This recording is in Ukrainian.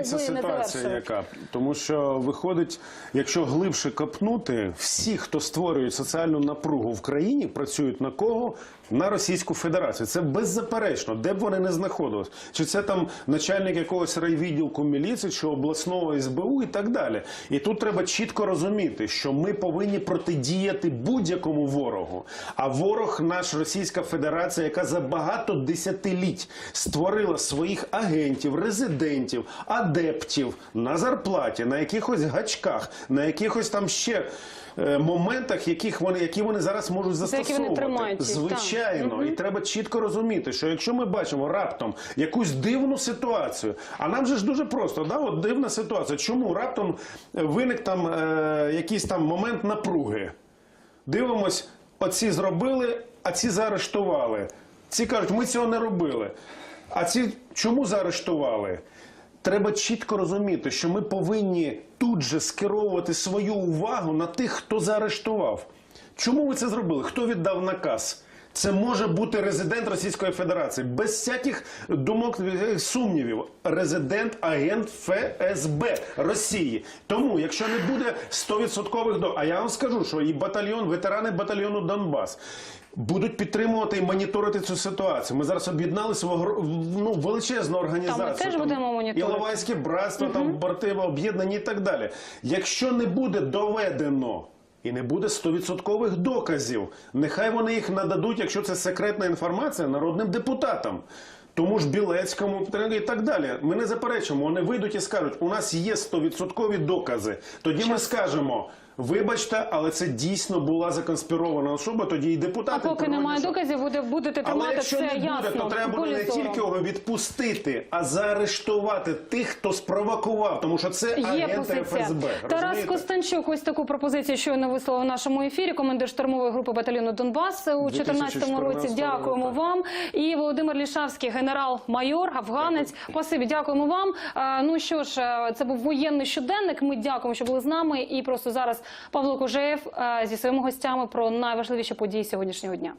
Не ситуація яка. Тому що виходить, якщо глибше копнути, всі, хто створює соціальну напругу в країні, працюють на кого? На Російську Федерацію. Це беззаперечно, де б вони не знаходились. Чи це там начальник якогось райвідділку міліції, чи обласного СБУ і так далі. І тут треба чітко розуміти, що ми повинні протидіяти будь-якому ворогу. А ворог наш Російська Федерація, яка за багато десятиліть створила своїх агентів, резидентів, адептів на зарплаті, на якихось гачках, на якихось там ще. е, Моментах, яких вони, які вони зараз можуть застосовувати, тримають їх, звичайно, і треба чітко розуміти, що якщо ми бачимо раптом якусь дивну ситуацію, а нам же ж дуже просто, да, от дивна ситуація. Чому раптом виник там е, якийсь там момент напруги? Дивимось, оці зробили, а ці заарештували. Ці кажуть, ми цього не робили. А ці чому заарештували? Треба чітко розуміти, що ми повинні тут же скеровувати свою увагу на тих, хто заарештував. Чому ви це зробили? Хто віддав наказ? Це може бути резидент Російської Федерації без всяких думок е, сумнівів. Резидент, агент ФСБ Росії. Тому, якщо не буде 100% до, а я вам скажу, що і батальйон, ветерани батальйону Донбас. Будуть підтримувати і моніторити цю ситуацію. Ми зараз об'єдналися в ну, величезну організацію. теж будемо моніторити. Іловайське братство, там братива об'єднані і так далі. Якщо не буде доведено і не буде 100% доказів, нехай вони їх нададуть, якщо це секретна інформація, народним депутатам. Тому ж Білецькому і так далі. Ми не заперечуємо. Вони вийдуть і скажуть, у нас є 100% докази. Тоді ми скажемо. Вибачте, але це дійсно була законспірована особа. Тоді і А поки немає доказів, буде будете але тримати якщо це не буде, ясно. то треба буде не тільки його відпустити, а заарештувати тих, хто спровокував, тому що це Є агенти позиція. ФСБ. Тарас розумієте? Костенчук ось таку пропозицію щойно висловив в нашому ефірі. Командир штурмової групи батальйону Донбас у 2014 році. Дякуємо вам. І Володимир Лішавський, генерал-майор, афганець. Спасибі, дякуємо вам. Ну що ж, це був воєнний щоденник. Ми дякуємо, що були з нами. І просто зараз Павло Кужеєв е, зі своїми гостями про найважливіші події сьогоднішнього дня.